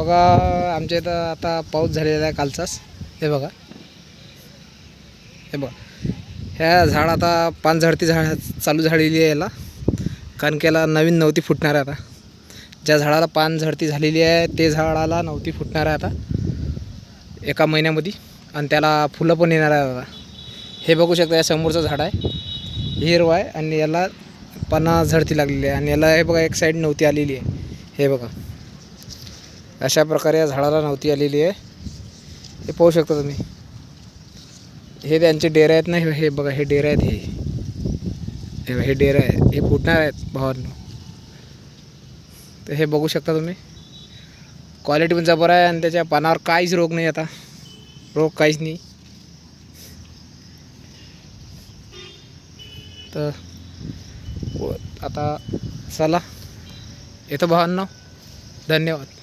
बघा आमच्या इथं आता पाऊस झालेला आहे कालचाच. हे बघा. हे बघा. ह्या झाड आता पान झडती झाड चालू झालेली आहे याला. कारण की याला नवीन नव्हती फुटणार आहे आता. ज्या झाडाला पान झडती झालेली आहे ते झाडाला नव्हती फुटणार आहे आता. एका महिन्यामध्ये. आणि त्याला फुलं पण येणार आहे आता. हे बघू शकता या समोरचं झाड आहे. हिरव आहे आणि याला पानं झडती लागलेली आहे. आणि याला हे बघा एक साईड नव्हती आलेली आहे. हे बघा. अशा प्रकारे या झाडाला नव्हती आलेली आहे. हे पाहू शकता तुम्ही. हे त्यांचे डेरे आहेत ना हे बघा हे डेरे आहेत हे. हे बघा, आहे डेरे आहेत. हे फुटणार आहेत भावांनो. तर हे बघू शकता तुम्ही. क्वालिटी पण जबर आहे आणि त्याच्या पानावर काहीच रोग नाही आता. रोग काहीच नाही. तर व- आता चला. येतो भावांना. धन्यवाद.